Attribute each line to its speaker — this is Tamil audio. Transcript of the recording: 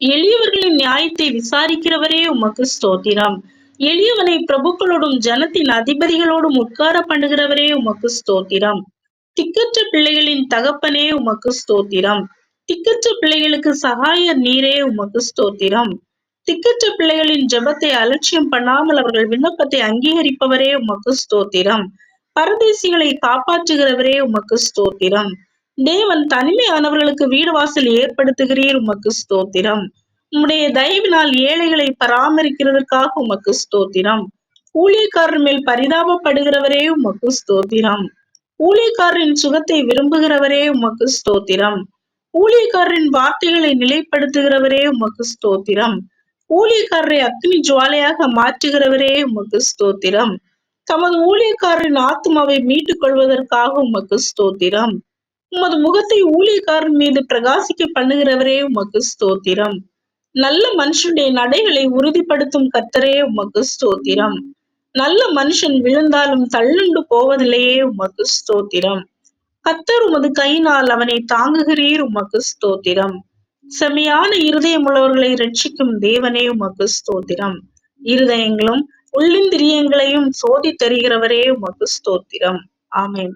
Speaker 1: எளியவர்களின் நியாயத்தை விசாரிக்கிறவரே உமக்கு ஸ்தோத்திரம். எளியவனை பிரபுக்களோடும் ஜனத்தின் அதிபதிகளோடும் உட்கார பண்ணுகிறவரே உமக்கு ஸ்தோத்திரம். திக்கற்ற பிள்ளைகளின் தகப்பனே உமக்கு ஸ்தோத்திரம். திக்கற்ற பிள்ளைகளுக்கு சகாயர் நீரே உமக்கு ஸ்தோத்திரம். திக்கற்ற பிள்ளைகளின் ஜெபத்தை அலட்சியம் பண்ணாமல் அவர்கள் விண்ணப்பத்தை அங்கீகரிப்பவரே உமக்கு ஸ்தோத்திரம். பரதேசிகளை காப்பாற்றுகிறவரே உமக்கு ஸ்தோத்திரம். தேவன் தனிமையானவர்களுக்கு வீடு வாசல் ஏற்படுத்துகிறீர் உமக்கு ஸ்தோத்திரம். உம்முடைய தயவினால் ஏழைகளை பராமரிக்கிறதற்காக உமக்கு ஸ்தோத்திரம். ஊழியக்காரர் மேல் பரிதாபப்படுகிறவரே உமக்கு ஸ்தோத்திரம். ஊழியக்காரரின் சுகத்தை விரும்புகிறவரே உமக்கு ஸ்தோத்திரம். ஊழியக்காரரின் வார்த்தைகளை நிலைப்படுத்துகிறவரே உமக்கு ஸ்தோத்திரம். ஊழியக்காரரை அக்னி ஜுவாலையாக மாற்றுகிறவரே உமக்கு ஸ்தோத்திரம். தமது ஊழியக்காரரின் ஆத்மாவை மீட்டுக் கொள்வதற்காக உமக்கு ஸ்தோத்திரம். உமது முகத்தை ஊழியக்காரன் மீது பிரகாசிக்க பண்ணுகிறவரே உமக்கு ஸ்தோத்திரம். நல்ல மனுஷனுடைய நடைகளை உறுதிப்படுத்தும் கத்தரே உமக்கு ஸ்தோத்திரம். நல்ல மனுஷன் விழுந்தாலும் தள்ளுண்டு போவதில்லையே உமக்கு ஸ்தோத்திரம். கத்தர் உமது கையினால் அவனை தாங்குகிறீர் உமக்கு ஸ்தோத்திரம். செமையான இருதயமுள்ளவர்களை ரட்சிக்கும் தேவனே உமக்கு ஸ்தோத்திரம். இருதயங்களும் உள்ளிந்திரியங்களையும் சோதி தருகிறவரே உமக்கு ஸ்தோத்திரம். ஆமேன்.